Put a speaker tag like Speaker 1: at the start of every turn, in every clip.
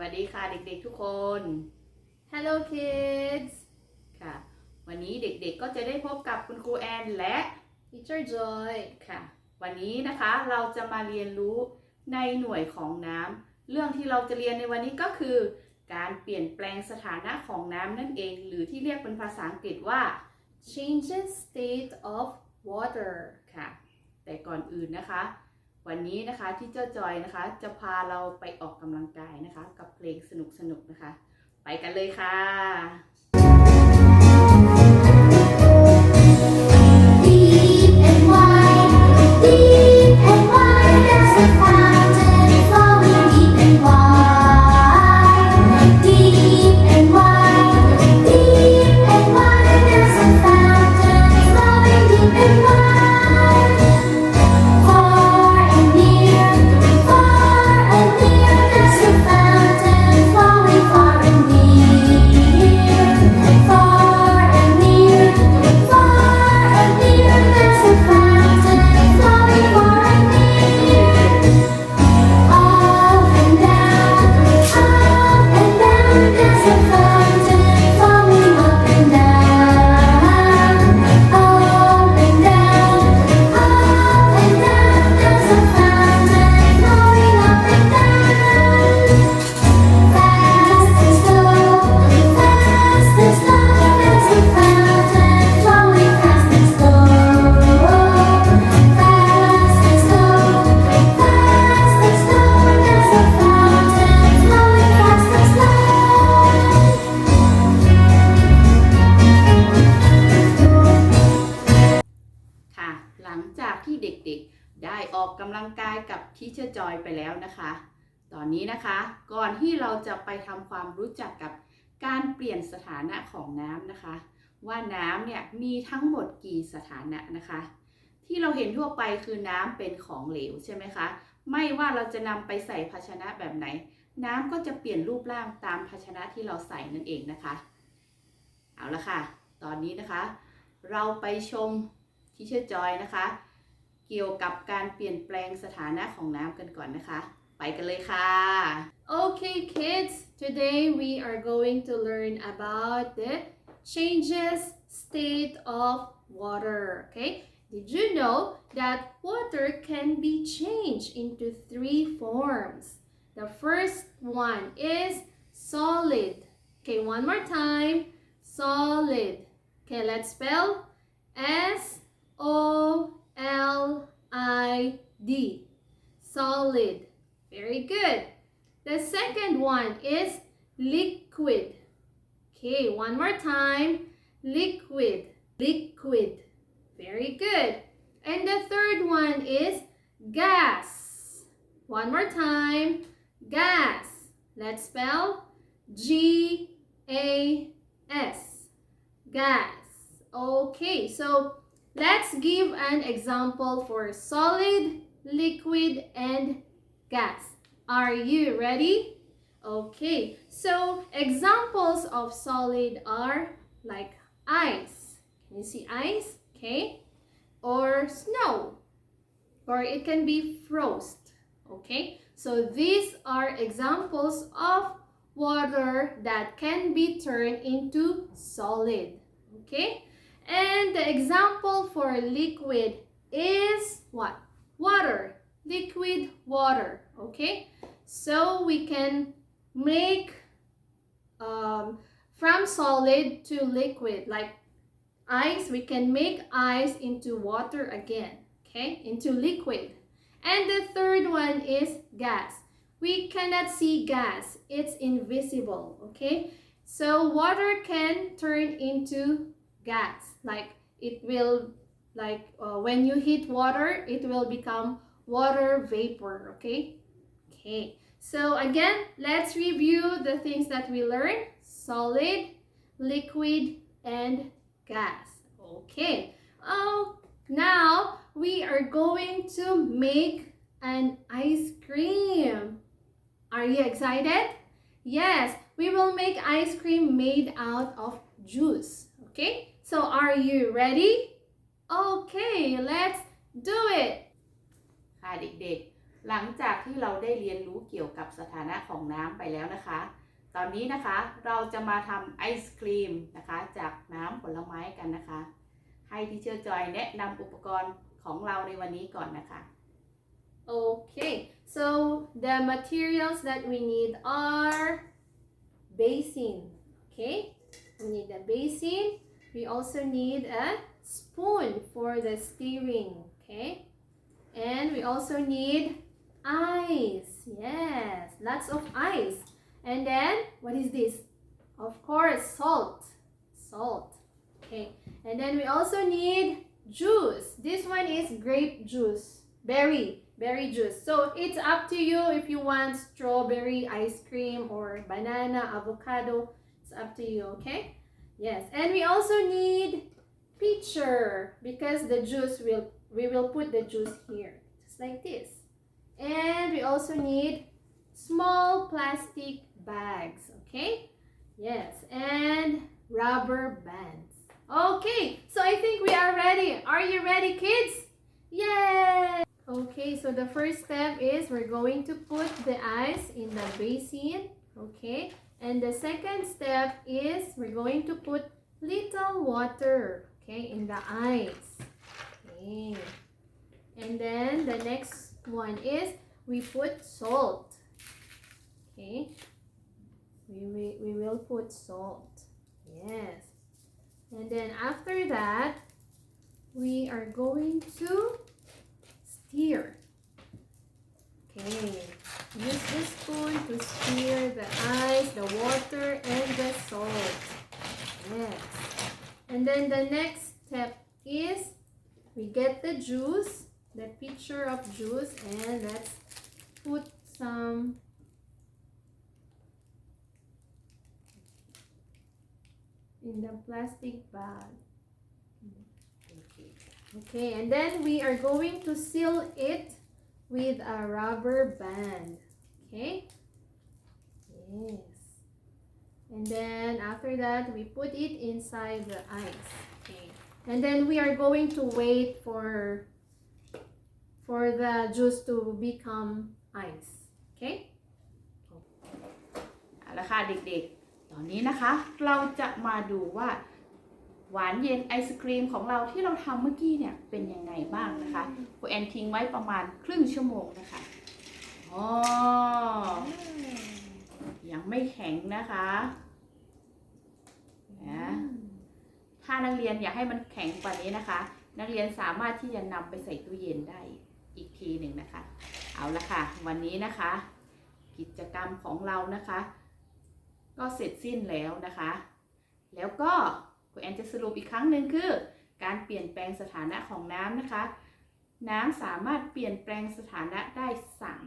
Speaker 1: วัสดีค่ะเด็กๆทุกคน
Speaker 2: Hello kids
Speaker 1: ค่ะ วันนี้เด็กๆก็จะได้พบกับคุณครูแอนและ
Speaker 2: Teacher Joy
Speaker 1: ค่ะ วันนี้นะคะเราจะมาเรียนรู้ในหน่วยของน้ำเรื่องที่เราจะเรียนในวันนี้ก็คือ การเปลี่ยนแปลงสถานะของน้ำนั่นเอง หรือที่เรียกเป็นภาษาอังกฤษว่า
Speaker 2: changes state of water
Speaker 1: ค่ะ แต่ก่อนอื่นนะคะ วันนี้นะคะที่เจ้าจอยนะคะ จะพาเราไปออกกำลังกายนะคะ กับเพลงสนุกๆนะคะ ไปกันเลยค่ะ ทิเชอร์จอยไปแล้วนะคะ ตอนนี้นะคะ ก่อนที่เราจะไปทำความรู้จักกับการเปลี่ยนสถานะของน้ำนะคะ ว่าน้ำเนี่ยมีทั้งหมดกี่สถานะนะคะ ที่เราเห็นทั่วไปคือน้ำเป็นของเหลวใช่ไหมคะ ไม่ว่าเราจะนำไปใส่ภาชนะแบบไหน น้ำก็จะเปลี่ยนรูปร่างตามภาชนะที่เราใส่นั่นเองนะคะ เอาละค่ะ ตอนนี้นะคะ เราไปชมทิเชอร์จอยนะคะ เกี่ยวกับการเปลี่ยนแปลงสถานะของน้ำกันก่อนนะคะ ไปกันเลยค่ะ
Speaker 2: Okay kids today we are going to learn about the changes state of water okay did you know that water can be changed into three forms the first one is solid okay one more time solid okay let's spell S O L I D. Solid. Very good. The second one is liquid. Okay, one more time. Liquid. Liquid. Very good. And the third one is gas. One more time. Gas. Let's spell G A S. Gas. Okay, so let's give an example for solid, liquid, and gas. Are you ready? Okay, so examples of solid are like ice. Can you see ice? Okay. Or snow. Or it can be frost. Okay, so these are examples of water that can be turned into solid. Okay. And the example for liquid is what? Water. Liquid water. Okay. So we can make um, from solid to liquid. Like ice, we can make ice into water again. Okay. Into liquid. And the third one is gas. We cannot see gas. It's invisible. Okay. So water can turn into gas. Like it will like uh, when you heat water it will become water vapor okay? Okay. So again let's review the things that we learned. Solid liquid and gas. Okay. Oh now we are going to make an ice cream. Are you excited? Yes we will make ice cream made out of juice okay so are you ready? Okay, let's do it.
Speaker 1: ค่ะเด็กหลังจากที่เราได้เรียนรู้เกี่ยวกับสถานะของน้ำไปแล้วนะคะ ตอนนี้นะคะเราจะมาทำไอศครีมนะคะจากน้ำผลไม้กันนะคะ ให้ที่เชอร์จอยแนะนำอุปกรณ์ของเราในวันนี้ก่อนนะคะ
Speaker 2: Okay, so the materials that we need are basin. Okay, we need a basin. We also need a spoon for the stirring. Okay, and we also need ice. Yes, lots of ice. And then what is this? Of course, salt. Salt. Okay, and then we also need juice. This one is grape juice, berry, berry juice. So it's up to you if you want strawberry ice cream or banana, avocado. It's up to you, okay? Yes, and we also need pitcher because the juice will we will put the juice here, just like this. And we also need small plastic bags, okay? Yes, and rubber bands. Okay, so I think we are ready. Are you ready, kids? Yay! Okay, so the first step is we're going to put the ice in the basin, okay? And the second step is we're going to put little water, okay, in the ice. Okay. And then the next one is we put salt. Okay. We, we, we will put salt. Yes. And then after that, we are going to stir. Okay. Use the spoon to stir the ice, the water, and the salt. Yes. And then the next step is we get the juice, the pitcher of juice, and let's put some in the plastic bag. Okay, and then we are going to seal it with a rubber band. Okay? Yes. And then after that, we put it inside the ice. Okay. And then we are going to wait for for the juice to become ice. Okay?
Speaker 1: เอาละค่ะเด็กๆ ตอนนี้นะคะ เราจะมาดูว่าหวานเย็นไอศครีมของเราที่เราทำเมื่อกี้เนี่ยเป็นยังไงบ้างนะคะครูแอนทิ้งไว้ประมาณครึ่งชั่วโมงนะคะ อ๋อ ยังไม่แข็งนะคะนะถ้านักเรียนอยากให้มันแข็งกว่านี้นะคะ นักเรียนสามารถที่จะนำไปใส่ตู้เย็นได้อีกทีหนึ่งนะคะ เอาละค่ะ วันนี้นะคะ กิจกรรมของเรานะคะ ก็เสร็จสิ้นแล้วนะคะ แล้วก็คุณแอนจะสรุปอีกครั้งหนึ่งคือ การเปลี่ยนแปลงสถานะของน้ำนะคะ น้ำสามารถเปลี่ยนแปลงสถานะได้สาม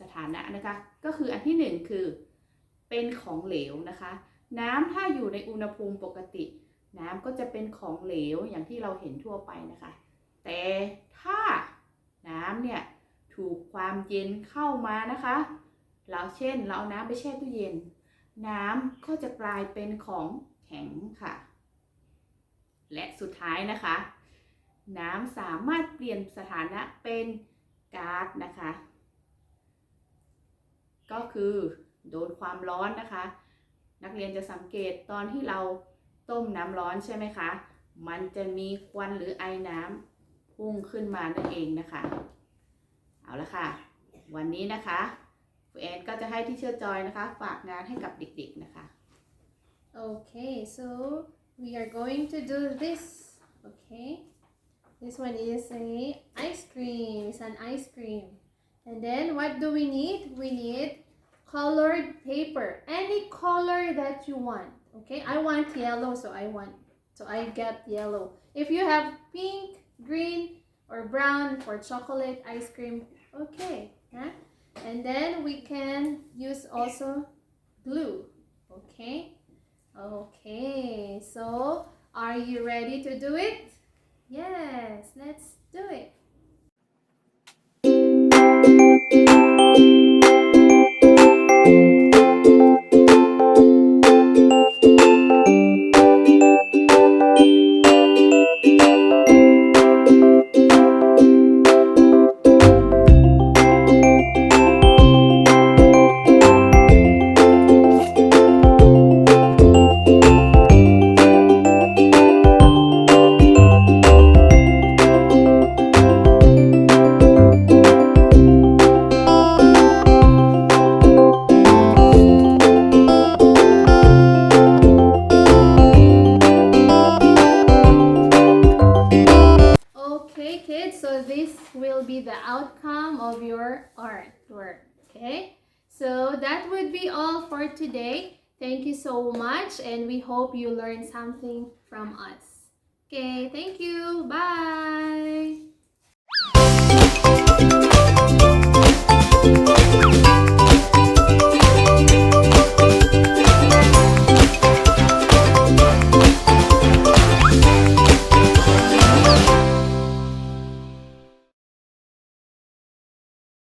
Speaker 1: สถานะนะคะ ก็คืออันที่หนึ่งคือ เป็นของเหลวนะคะ น้ำถ้าอยู่ในอุณหภูมิปกติ น้ำก็จะเป็นของเหลวอย่างที่เราเห็นทั่วไปนะคะ แต่ถ้าน้ำเนี่ยถูกความเย็นเข้ามานะคะเราเช่น เราเอาน้ำไปแช่ตู้เย็น น้ำก็จะกลายเป็นของแข็งค่ะ และสุดท้ายนะคะ น้ำสามารถเปลี่ยนสถานะเป็นก๊าซนะคะ ก็คือโดนความร้อนนะคะ นักเรียนจะสังเกตตอนที่เราต้มน้ำร้อนใช่ไหมคะ มันจะมีควันหรือไอน้ำพุ่งขึ้นมานั่นเองนะคะ เอาละค่ะ วันนี้นะคะแอนก็จะให้ที่เชื่อจอยนะคะ ฝากงานให้กับเด็กๆนะคะ
Speaker 2: Okay, so we are going to do this. Okay, this one is a ice cream. It's an ice cream. And then what do we need? We need colored paper. Any color that you want. Okay, I want yellow, so I want so I get yellow. If you have pink, green, or brown for chocolate ice cream, okay. Huh? And then we can use also glue. Okay. Okay, so are you ready to do it? Yes, let's do it. Thank you. be the outcome of your artwork. Okay, so that would be all for today. Thank you so much, and we hope you learned something from us. Okay, thank you. Bye.